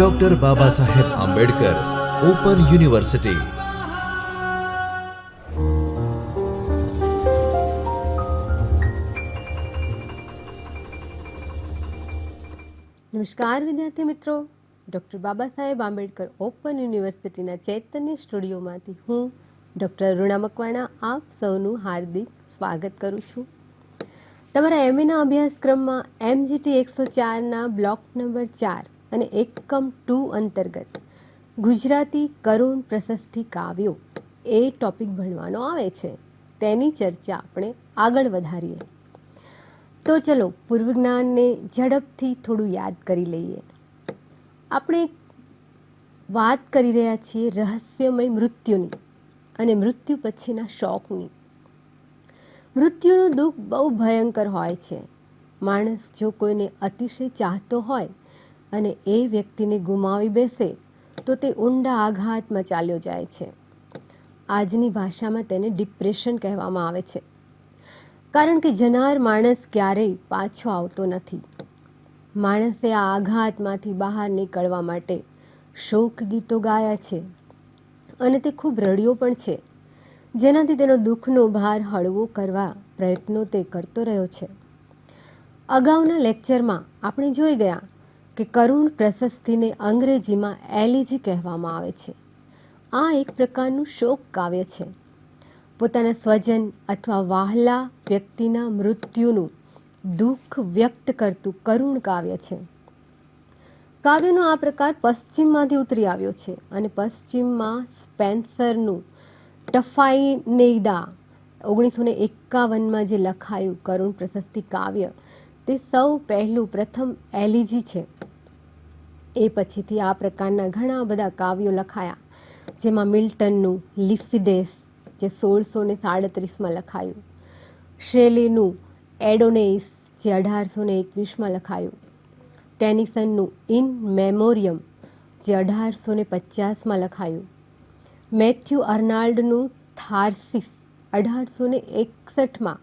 Doctor Baba Saheb Ambedkar open university નમસ્કાર વિદ્યાર્થી મિત્રો. ડૉક્ટર બાબા સાહેબ આંબેડકર ઓપન યુનિવર્સિટીના ચૈતન્ય સ્ટુડિયોમાંથી હું ડૉક્ટર રૂણા મકવાણા આપ સૌનું હાર્દિક સ્વાગત કરું છું. તમારા એમએના અભ્યાસક્રમમાં એમજીટી એકસો ચારના બ્લોક નંબર ચાર અને એકમ ટુ અંતર્ગત ગુજરાતી કરુણ પ્રશસ્તિ કાવ્યો એ ટોપિક ભણવાનો આવે છે. તેની ચર્ચા આપણે આગળ વધારીએ. તો ચલો પૂર્વ જ્ઞાનને ઝડપથી થોડું યાદ કરી લઈએ. આપણે વાત કરી રહ્યા છીએ રહસ્યમય મૃત્યુની અને મૃત્યુ પછીના શોકની. મૃત્યુનું દુઃખ બહુ ભયંકર હોય છે. માણસ જો કોઈને અતિશય ચાહતો હોય અને એ વ્યક્તિને ગુમાવી બેસે, તો તે ઊંડા આઘાતમાં ચાલ્યો જાય છે. આજની ભાષામાં તેને ડિપ્રેશન કહેવામાં આવે છે. કારણ કે જનાર માણસ ક્યારેય પાછો આવતો નથી. માણસે આ આઘાતમાંથી બહાર નીકળવા માટે શોક ગીતો ગાયા છે અને તે ખૂબ રડ્યો પણ છે. જેનાથી તેનો દુઃખનો ભાર હળવો કરવા પ્રયત્નો તે કરતો રહ્યો છે. અગાઉના લેક્ચરમાં આપણે જોઈ ગયા કે કરુણ પ્રશસ્તિને અંગ્રેજીમાં એલિજી કહેવામાં આવે છે. આ એક પ્રકારનું શોક કાવ્ય છે. પોતાના સ્વજન અથવા વાહલા વ્યક્તિના મૃત્યુનું દુઃખ વ્યક્ત કરતું કરુણ કાવ્ય છે. કાવ્યનો આ પ્રકાર પશ્ચિમમાંથી ઉતરી આવ્યો છે અને પશ્ચિમમાં સ્પેન્સરનું ટફાઈનેદા ઓગણીસો ને એકાવનમાં જે લખાયું કરુણ પ્રશસ્તિ કાવ્ય તે સૌ પહેલું પ્રથમ એલિજી છે. એ પછીથી આ પ્રકારના ઘણા બધા કાવ્યો લખાયા, જેમાં મિલ્ટનનું લિસિડેસ, જે સોળસો ને સાડત્રીસમાં લખાયું, શેલીનું એડોનેઇસ, જે અઢારસો ને એકવીસમાં લખાયું, ટેનિસનનું ઇન મેમોરિયમ, જે અઢારસો ને પચાસમાં લખાયું, મેથ્યુ અર્નાલ્ડનું થાર્સિસ, અઢારસો ને એકસઠમાં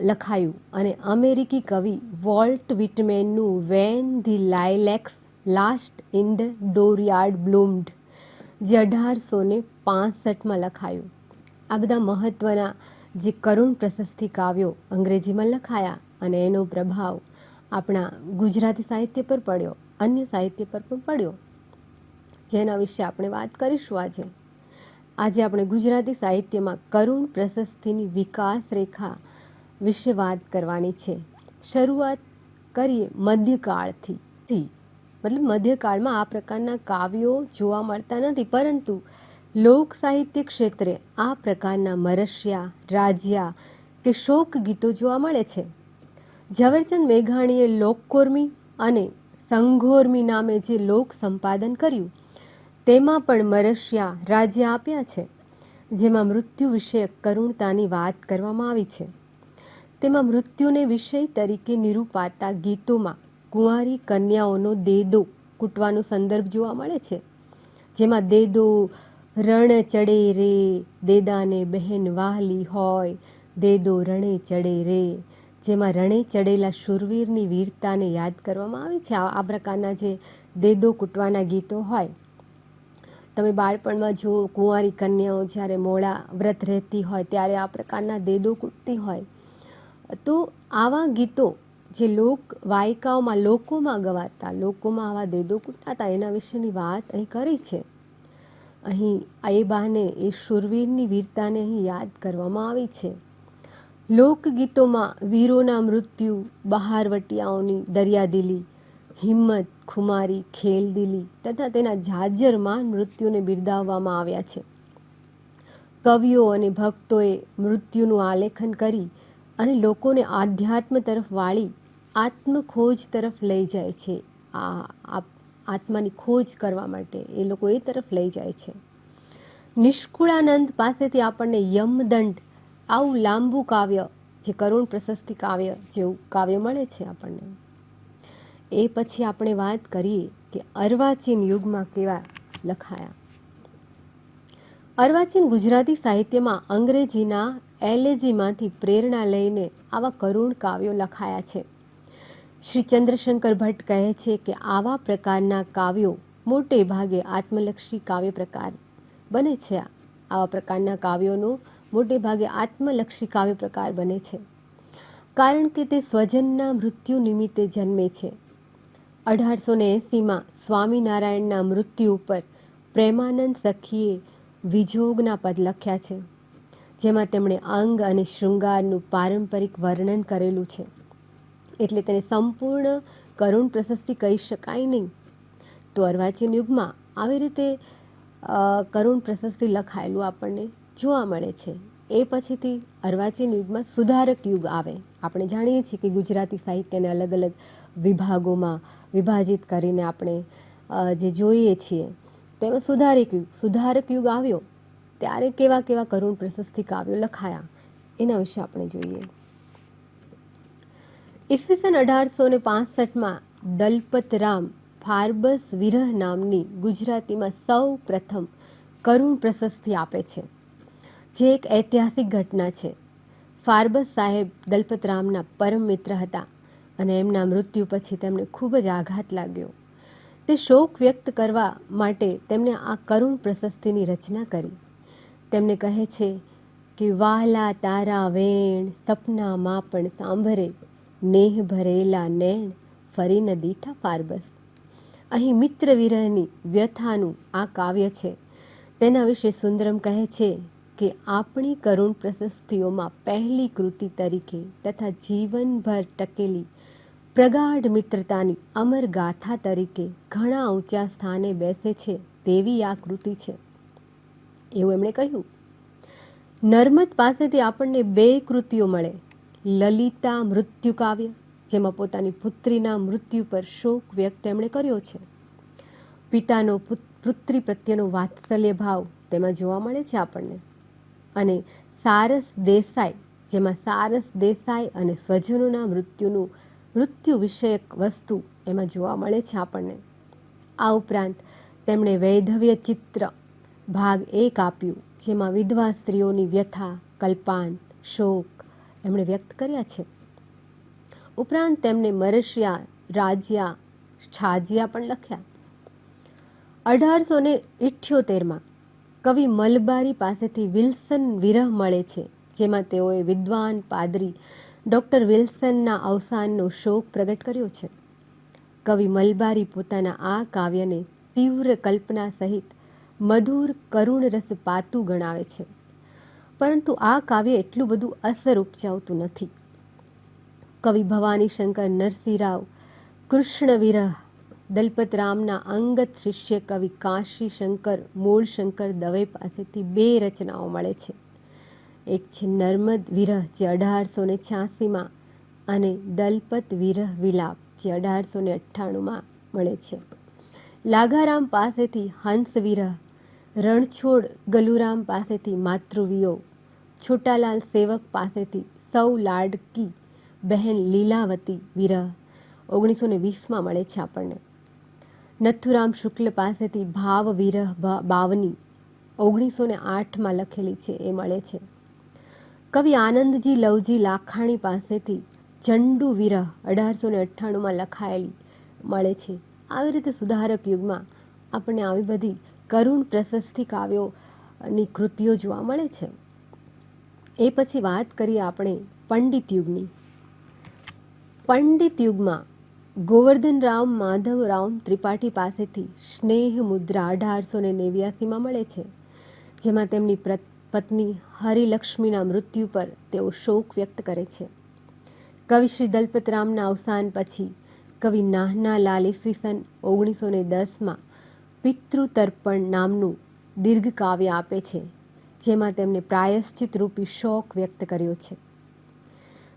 લખાયું, અને અમેરિકી કવિ Walt વિટમેનનું when the lilacs last in the dooryard bloomed, જે અઢારસો ને પાસઠમાં લખાયું. આ બધા મહત્ત્વના જે કરુણ પ્રશસ્તિ કાવ્યો અંગ્રેજીમાં લખાયા અને એનો પ્રભાવ આપણા ગુજરાતી સાહિત્ય પર પડ્યો, અન્ય સાહિત્ય પર પણ પડ્યો. જેના વિશે આપણે વાત કરીશું આજે. આજે આપણે ગુજરાતી સાહિત્યમાં કરુણ પ્રશસ્તિની વિકાસ રેખા વિશે વાત કરવાની છે. શરૂઆત કરીએ મધ્યકાળથી. મતલબ મધ્યકાળમાં આ પ્રકારના કાવ્યો જોવા મળતા નથી, પરંતુ લોક સાહિત્ય ક્ષેત્રે આ પ્રકારના મરસિયા, રાજ્યા કે શોક ગીતો જોવા મળે છે. ઝવેરચંદ મેઘાણીએ લોકકોર્મી અને સંઘોર્મી નામે જે લોક સંપાદન કર્યું, તેમાં પણ મરસિયા, રાજ્ય આપ્યા છે, જેમાં મૃત્યુ વિષયક કરુણતાની વાત કરવામાં આવી છે. તેમાં મૃત્યુને વિષય તરીકે નિરૂપાતા ગીતોમાં કુંવારી કન્યાઓનો દેદો કૂટવાનો સંદર્ભ જોવા મળે છે. જેમાં દેદો રણ ચડે રે, દેદાને બહેન વાહલી હોય, દેદો રણે ચડે રે. જેમાં રણે ચડેલા શૂરવીરની વીરતાને યાદ કરવામાં આવે છે. આ પ્રકારના જે દેદો કૂટવાના ગીતો હોય, તમે બાળપણમાં જો કુંવારી કન્યાઓ જ્યારે મોળા વ્રત રહેતી હોય, ત્યારે આ પ્રકારના દેદો કૂટતી હોય, તો આવા ગીતો જે લોક, વાયકાઓમાં લોકોમાં ગવાતા લોકોમાં આવા દેદો કૂટાતા, એના વિશેની વાત અહીં કરી છે. અહીં એ બહાને એ શૂરવીરની વીરતાને અહીં યાદ કરવામાં આવી છે. લોકગીતોમાં વીરોના મૃત્યુ, બહારવટિયાઓની દરિયાદિલી, હિંમત, ખુમારી, ખેલદિલી તથા તેના જાજરમાં મૃત્યુને બિરદાવવામાં આવ્યા છે. કવિઓ અને ભક્તોએ મૃત્યુનું આલેખન કરી અને લોકોને આધ્યાત્મ તરફ વાળી આત્મખોજ તરફ લઈ જાય છે. આ આત્માની ખોજ કરવા માટે એ લોકો એ તરફ લઈ જાય છે. નિષ્કુળાનંદ પાસેથી આપણને યમદંડ, આવું લાંબુ કાવ્ય, જે કરુણ પ્રશસ્તિ કાવ્ય જેવું કાવ્ય મળે છે આપણને. એ પછી આપણે વાત કરીએ કે અર્વાચીન યુગમાં કેવા લખાયા. અર્વાચીન ગુજરાતી સાહિત્યમાં અંગ્રેજીના એલેજીમાંથી પ્રેરણા લઈને આવા કરુણ કાવ્યો લખાયા છે. શ્રી ચંદ્રશંકર ભટ્ટ કહે છે કે આવા પ્રકારના કાવ્યો મોટે ભાગે આત્મલક્ષી કાવ્ય પ્રકાર બને છે. આવા પ્રકારના કાવ્યોનો મોટે ભાગે આત્મલક્ષી કાવ્ય પ્રકાર બને છે. કારણ કે તે સ્વજનના મૃત્યુ નિમિત્તે જન્મે છે. અઢારસો ને એંસીમાં સ્વામિનારાયણના મૃત્યુ ઉપર પ્રેમાનંદ સખીએ વિજોગના પદ લખ્યા છે, જેમાં તેમણે અંગ અને શૃંગારનું પારંપરિક વર્ણન કરેલું છે. એટલે તેને સંપૂર્ણ કરુણ પ્રશસ્તિ કહી શકાય નહીં. તો અર્વાચીન યુગમાં આવી રીતે કરુણ પ્રશસ્તિ લખાયેલું આપણને જોવા મળે છે. એ પછીથી અર્વાચીન યુગમાં સુધારક યુગ આવે. આપણે જાણીએ છીએ કે ગુજરાતી સાહિત્યને અલગ અલગ વિભાગોમાં વિભાજિત કરીને આપણે જે જોઈએ છીએ, તો એમાં સુધારક યુગ સુધારક યુગ આવ્યો. ત્યારે કેવા કેવા કરુણ પ્રશસ્તિ કાવ્યો લખાયા, એના વિશે આપણે જોઈએ. ઈસવીસન અઢારસો ને પાસઠમાં દલપતરામ ફાર્બસ વિરહ નામની ગુજરાતીમાં સૌ પ્રથમ કરુણ પ્રશસ્તિ આપે છે. જે એક ઐતિહાસિક ઘટના છે. ફાર્બસ સાહેબ દલપતરામના પરમ મિત્ર હતા અને એમના મૃત્યુ પછી તેમને ખૂબ જ આઘાત લાગ્યો. તે શોક વ્યક્ત કરવા માટે તેમણે આ કરુણ પ્રશસ્તિની રચના કરી. તેમને કહે છે કે વાલા તારા વેણ સપનામાં પણ સાંભરે નેહ ભરેલા નેણ ફરી નદીઠા પારબસ. અહીં મિત્ર વિરહની વ્યથાનું આ કાવ્ય છે. તેના વિશે સુંદરમ કહે છે કે આપણી કરુણ પ્રશસ્તિઓમાં પહેલી કૃતિ તરીકે તથા જીવનભર ટકેલી પ્રગાઢ મિત્રતાની અમર ગાથા તરીકે ઘણા ઊંચા સ્થાને બેસે છે તેવી આ કૃતિ છે. એવું એમણે કહ્યું. નર્મદ પાસેથી આપણને બે કૃતિઓ મળે. લલિતા મૃત્યુ કાવ્ય, જેમાં પોતાની પુત્રીના મૃત્યુ પર શોક વ્યક્ત એમણે કર્યો છે. પિતાનો પુત- પુત્રી પ્રત્યેનો વાત્સલ્ય ભાવ તેમાં જોવા મળે છે આપણને. અને સારસ દેસાઈ, જેમાં સારસ દેસાઈ અને સ્વજનોના મૃત્યુનું, મૃત્યુ વિષયક વસ્તુ એમાં જોવા મળે છે આપણને. આ ઉપરાંત તેમણે વૈધવ્ય ચિત્ર ભાગ એક આપ્યું, જેમાં વિધવા સ્ત્રીઓની વ્યથા, કલ્પાંત, શોક એમણે વ્યક્ત કર્યા છે. ઉપરાંત તેમણે મરશિયા રાજ્યા, છાજિયા પણ લખ્યા. અઢારસો ને ઇઠ્યોતેરમાં કવિ મલબારી પાસેથી વિલ્સન વિરહ મળે છે, જેમાં તેઓએ વિદ્વાન, પાદરી, ડૉક્ટર વિલ્સનના અવસાનનો શોક પ્રગટ કર્યો છે. કવિ મલબારી પોતાના આ કાવ્યને તીવ્ર કલ્પના સહિત મધુર કરુણ રસ પાતું ગણાવે છે. પરંતુ આ કાવ્ય એટલું બધું અસર ઉપજાવતું નથી. કવિ ભવાની શંકર નરસિંહરાવ, કૃષ્ણ વિરહ દલપત રામના અંગત શિષ્ય કવિ કાશી શંકર, મૂળ શંકર દવે પાસેથી બે રચનાઓ મળે છે. એક છે નર્મદ વિરહ, જે અઢારસો ને છ્યાસીમાં, અને દલપત વિરહ વિલાપ, જે અઢારસો ને અઠ્ઠાણુંમાં મળે છે. લાગારામ પાસેથી હંસ વિરહ, રણછોડ ગલુરામ પાસેથી માતૃવિયોગ છોટાલાલ સેવક પાસેથી સૌ લાડકી બહેન લીલાવતી વિરહ ઓગણીસો ને વીસમાં મળે છે આપણને. નથુરામ શુક્લ પાસેથી ભાવ વિરહ બાવની ઓગણીસો ને આઠમાં લખેલી છે, એ મળે છે. કવિ આનંદજી લવજી લાખાણી પાસેથી ચંડુ વિરહ અઢારસો ને અઠ્ઠાણુંમાં લખાયેલી મળે છે. આવી રીતે સુધારક યુગમાં આપણને આવી બધી કરુણ પ્રશસ્તિ કાવ્યોની કૃતિઓ જોવા મળે છે. એ પછી વાત કરીએ આપણે પંડિત યુગની. પંડિત યુગમાં ગોવર્ધનરામ માધવરામ ત્રિપાઠી પાસેથી સ્નેહ મુદ્રા અઢારસો ને નેવ્યાસીમાં મળે છે, જેમાં તેમની પત્ની હરિલક્ષ્મીના મૃત્યુ પર તેઓ શોક વ્યક્ત કરે છે. કવિ શ્રી દલપતરામના અવસાન પછી કવિ નાહના લાલ ઈસવીસન ઓગણીસો ને દસમાં પિતૃતર્પણ નામનું દીર્ઘ કાવ્ય આપે છે. જેમાં તેમણે પ્રાયશ્ચિત રૂપી શોક વ્યક્ત કર્યો છે.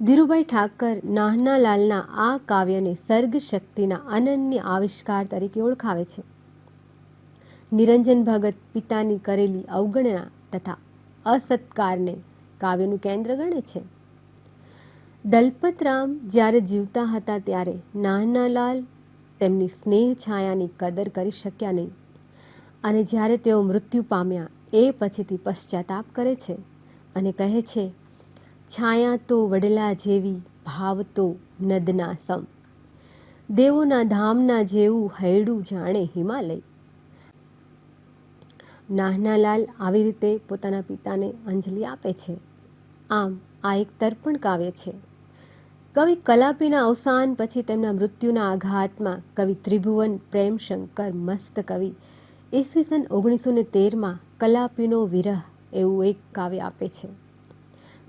ધીરુભાઈ ઠાકર નાહનાલાલના આ કાવ્યને સર્ગ શક્તિના અનન્ય આવિષ્કાર તરીકે ઓળખાવે છે. નિરંજન ભગત પિતાની કરેલી અવગણના તથા અસત્કારને કાવ્યનું કેન્દ્ર ગણે છે. દલપતરામ જ્યારે જીવતા હતા ત્યારે નાનાલાલ તેમની સ્નેહ છાયાની કદર કરી શક્યા નહીં. અને જ્યારે તેઓ મૃત્યુ પામ્યા એ પછીથી પશ્ચાતાપ કરે છે અને કહે છે, છાયા તો વડલા જેવી, ભાવ તો નદના સમ. દેવોના ધામના જેવું હૈડું જાણે હિમાલય. નાહનાલાલ આવી રીતે પોતાના પિતાને અંજલિ આપે છે. આમ આ એક તર્પણ કાવ્ય છે. કવિ કલાપીના અવસાન પછી તેમના મૃત્યુના આઘાતમાં કવિ ત્રિભુવન પ્રેમશંકર મસ્ત કવિ ઈસવીસન ઓગણીસો ને તેરમાં કલાપીનો વિરહ એવું એક કાવ્ય આપે છે.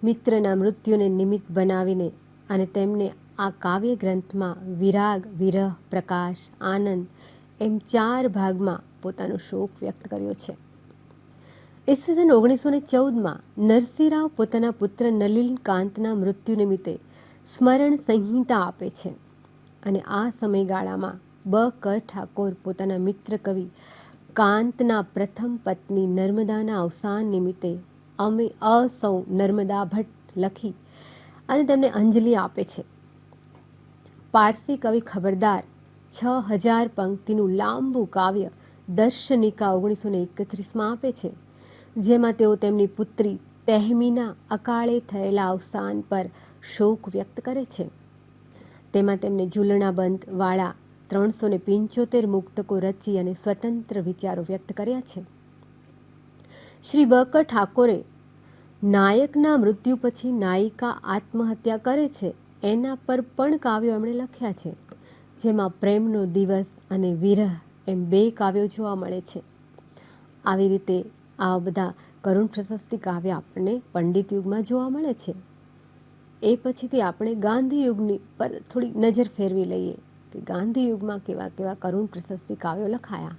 મિત્રના મૃત્યુને નિમિત્ત બનાવીને અને તેમને આ કાવ્ય ગ્રંથમાં વિરાગ, વિરહ, પ્રકાશ, આનંદ એમ ચાર ભાગમાં પોતાનો શોક વ્યક્ત કર્યો છે. ઈસવીસન ઓગણીસો ને ચૌદમાં નરસિંહરાવ પોતાના પુત્ર નલિનકાંતના મૃત્યુ નિમિત્તે સ્મરણ સંહિતા આપે છે અને આ સમયગાળામાં બ. ક. ઠાકોર પોતાના મિત્ર કવિ કાંતના પ્રથમ પત્ની નર્મદાના અવસાન નિમિત્તે અમે અસૌ નર્મદા ભટ્ટ લખી અને તેમને અંજલિ આપે છે. પારસી કવિ ખબરદાર છ હજાર પંક્તિનું લાંબુ કાવ્ય દર્શનિકા ઓગણીસો ને એકત્રીસમાં આપે છે, જેમાં તેઓ તેમની પુત્રી તહેમીના અકાળે થયેલા અવસાન પર શોક વ્યક્ત કરે છે. તેમાં તેમને ઝૂલણાબંધ વાળા ત્રણસો ને પંચોતેર મુક્તકો રચી અને સ્વતંત્ર વિચારો વ્યક્ત કર્યા છે. શ્રી બક ઠાકોરે નાયકના મૃત્યુ પછી નાયિકા આત્મહત્યા કરે છે એના પર પણ કાવ્યો એમણે લખ્યા છે, જેમાં પ્રેમનો દિવસ અને વિરહ એમ બે કાવ્યો જોવા મળે છે. આવી રીતે આ બધા કરુણ પ્રશસ્તિ કાવ્ય આપણને પંડિત યુગમાં જોવા મળે છે. એ પછીથી આપણે ગાંધી યુગની પર થોડી નજર ફેરવી લઈએ. કે ગાંધી યુગમાં કેવા કેવા કરુણ પ્રશસ્તિ કાવ્યો લખાયા.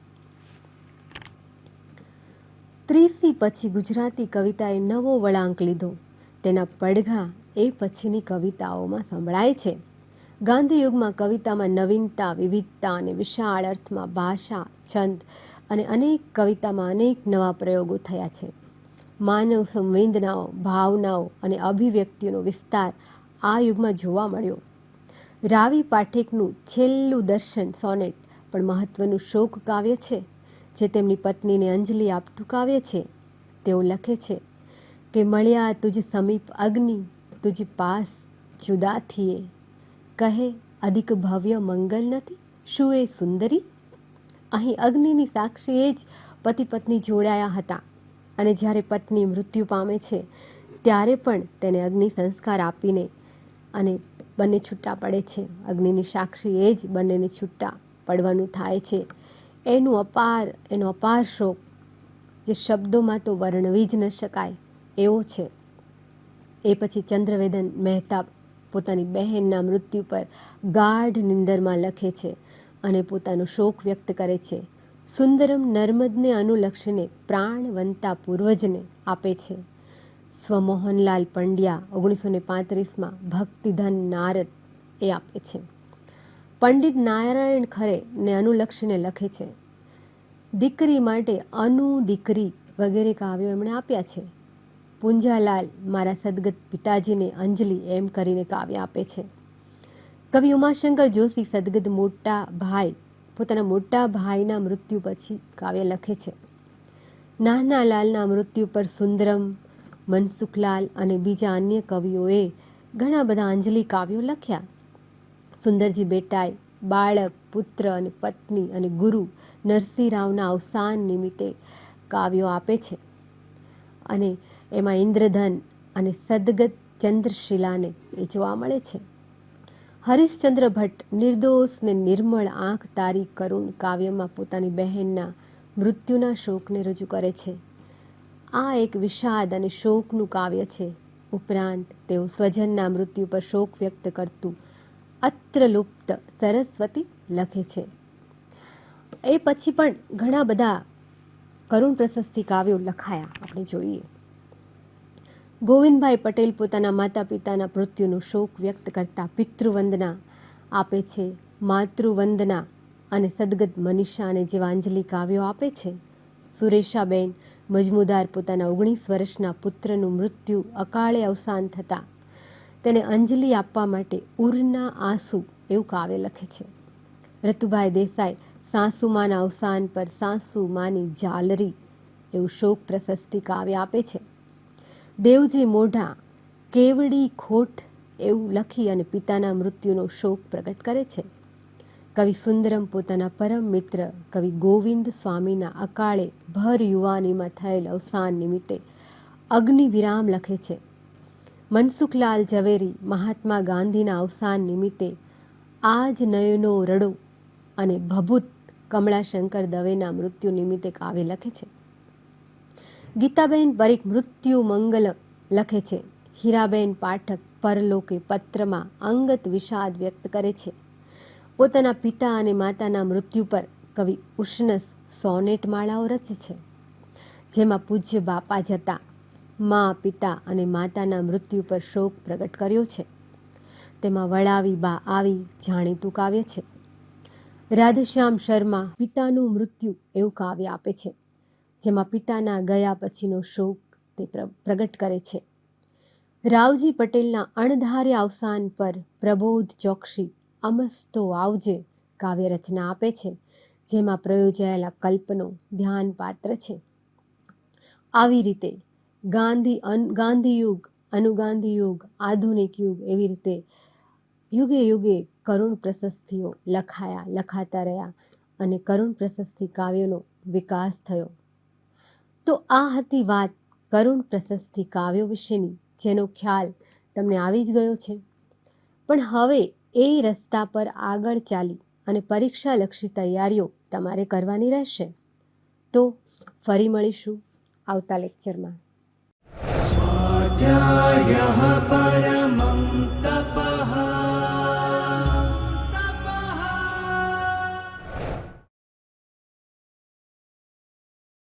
ત્રીસથી પછી ગુજરાતી કવિતાએ નવો વળાંક લીધો. તેના પડઘા એ પછીની કવિતાઓમાં સંભળાય છે. ગાંધી કવિતામાં નવીનતા, વિવિધતા અને વિશાળ અર્થમાં ભાષા, છંદ અને અનેક કવિતામાં અનેક નવા પ્રયોગો થયા છે. માનવ સંવેદનાઓ, ભાવનાઓ અને અભિવ્યક્તિઓનો વિસ્તાર આ યુગમાં જોવા મળ્યો. રાવી પાઠકનું છેલ્લું દર્શન સોનેટ પણ મહત્વનું શોક કાવ્ય છે, જે તેમની પત્નીને અંજલિ આપતું કાવ્ય છે. તેઓ લખે છે કે, મળ્યા તુજ સમીપ અગ્નિ, તુજ પાસ જુદા થીએ કહે, અધિક ભવ્ય મંગલ નથી, શું એ સુંદરી? અહીં અગ્નિની સાક્ષીએ જ પતિ પત્ની જોડાયા હતા. અને જ્યારે પત્ની મૃત્યુ પામે છે, ત્યારે પણ તેને અગ્નિ સંસ્કાર આપીને અને બંને છૂટા પડે છે. અગ્નિની સાક્ષી એ જ બંનેને છૂટા પડવાનું થાય છે. એનું અપાર, એનો અપાર શોક જે શબ્દોમાં તો વર્ણવી જ ન શકાય, એવો છે. એ પછી ચંદ્રવેદન મહેતા પોતાની બહેનના મૃત્યુ પર ગાઢ નિંદરમાં લખે છે અને પોતાનો શોક વ્યક્ત કરે છે. સુંદરમ નર્મદને અનુલક્ષીને પ્રાણવંતા પૂર્વજને આપે છે. સ્વમોહનલાલ પંડ્યા ઓગણીસો ને પાંત્રીસમાં ભક્તિધન નારદ એ આપે છે. પંડિત નારાયણ ખરે ને અનુલક્ષીને લખે છે, દીકરી માટે અનુ દીકરી વગેરે કાવ્યો એમણે આપ્યા છે. પૂંજાલાલ મારા સદગત પિતાજીને અંજલિ એમ કરીને કાવ્ય આપે છે. કવિ ઉમાશંકર જોશી સદગત મોટા ભાઈ, પોતાના મોટા ભાઈના મૃત્યુ પછી કાવ્ય લખે છે. નાના લાલના મૃત્યુ પર સુંદરમ મનસુખલાલ અને બીજા અન્ય કવિઓએ ઘણા બધા અંજલિ કાવ્યો લખ્યા. સુંદરજી બેટાએ બાળક, પુત્ર અને પત્ની અને ગુરુ નરસિંહરાવના અવસાન નિમિત્તે કાવ્યો આપે છે. અને એમાં ઇન્દ્રધન અને સદગત ચંદ્રશિલાને એ જોવા મળે છે. હરિશ્ચંદ્ર ભટ્ટ નિર્દોષ ને નિર્મળ આંખ તારી કરુણ કાવ્યમાં પોતાની બહેનના મૃત્યુના શોકને રજૂ કરે છે. આ એક વિષાદ અને શોકનું કાવ્ય છે. ઉપરાંત, તેઓ સ્વજનના મૃત્યુ પર શોક વ્યક્ત કરતું અત્રલુપ્ત સરસ્વતી લખે છે. એ પછી પણ ઘણા બધા કરુણ પ્રશસ્તિ કાવ્યો લખાયા. આપણે જોઈએ. ગોવિંદભાઈ પટેલ પોતાના માતા પિતાના મૃત્યુનો શોક વ્યક્ત કરતા પિતૃવંદના આપે છે, માતૃવંદના અને સદગત મનીષાને જેવા અંજલિ કાવ્યો આપે છે. સુરેશાબેન મજમુદાર પોતાના ઓગણીસ વર્ષના પુત્રનું મૃત્યુ અકાળે અવસાન થતાં તેને અંજલિ આપવા માટે ઉરના આંસુ એવું કાવ્ય લખે છે. રતુભાઈ દેસાઈ સાસુમાના અવસાન પર સાસુમાની જાલરી એવું શોક પ્રશસ્તિ કાવ્ય આપે છે. દેવજી મોઢા કેવડી ખોટ એવું લખી અને પિતાના મૃત્યુનો શોક પ્રગટ કરે છે. કવિ સુંદરમ પોતાના પરમ મિત્ર, કવિ ગોવિંદ સ્વામીના અકાળે ભર યુવાનીમાં થયેલ અવસાન નિમિત્તે અગ્નિ વિરામ લખે છે. મનસુખલાલ ઝવેરી મહાત્મા ગાંધીના અવસાન નિમિત્તે આજ નયનો રડો અને ભભૂત કમળાશંકર દવેના મૃત્યુ નિમિત્તે કાવ્ય લખે છે. ગીતાબેન પરીખ મૃત્યુ મંગલ લખે છે. હીરાબેન પાઠક પરલોકે પત્રમાં અંગત વિષાદ વ્યક્ત કરે છે. પોતાના પિતા અને માતાના મૃત્યુ પર કવિ ઉષ્ણસ સોનેટ માળાઓ રચી છે, જેમાં પૂજ્ય બાપા જતા મા, પિતા અને માતાના મૃત્યુ પર શોક પ્રગટ કર્યો છે. તેમાં વળાવી બા આવી જાણીતું કાવ્ય છે. રાધેશ્યામ શર્મા પિતાનું મૃત્યુ એવું કાવ્ય આપે છે, જેમાં પિતાના ગયા પછીનો શોક તે પ્ર- પ્રગટ કરે છે. રાવજી પટેલના અણધાર્ય અવસાન પર પ્રબોધ ચોકસી અમસ્તો આવજે, કાવ્ય રચના આપે છે, જેમાં પ્રયોજાયેલા કલ્પનો ધ્યાન પાત્ર છે. આવી રીતે ગાંધી અન ગાંધી યુગ અનુગાંધી યુગ આધુનિક યુગ એવી રીતે યુગે યુગે કરુણ પ્રશસ્તિઓ લખાયા, લખાતા રહ્યા અને કરુણ પ્રશસ્તિ કાવ્યોનો વિકાસ થયો. તો આ હતી વાત કરુણ પ્રશસ્તિ કાવ્યો વિશેની, જેનો ખ્યાલ તમને આવી જ ગયો છે. પણ હવે એ રસ્તા પર આગળ ચાલી અને પરીક્ષાલક્ષી તૈયારીઓ તમારે કરવાની રહેશે. તો ફરી મળીશું આવતા લેક્ચરમાં સ્વાધ્યાય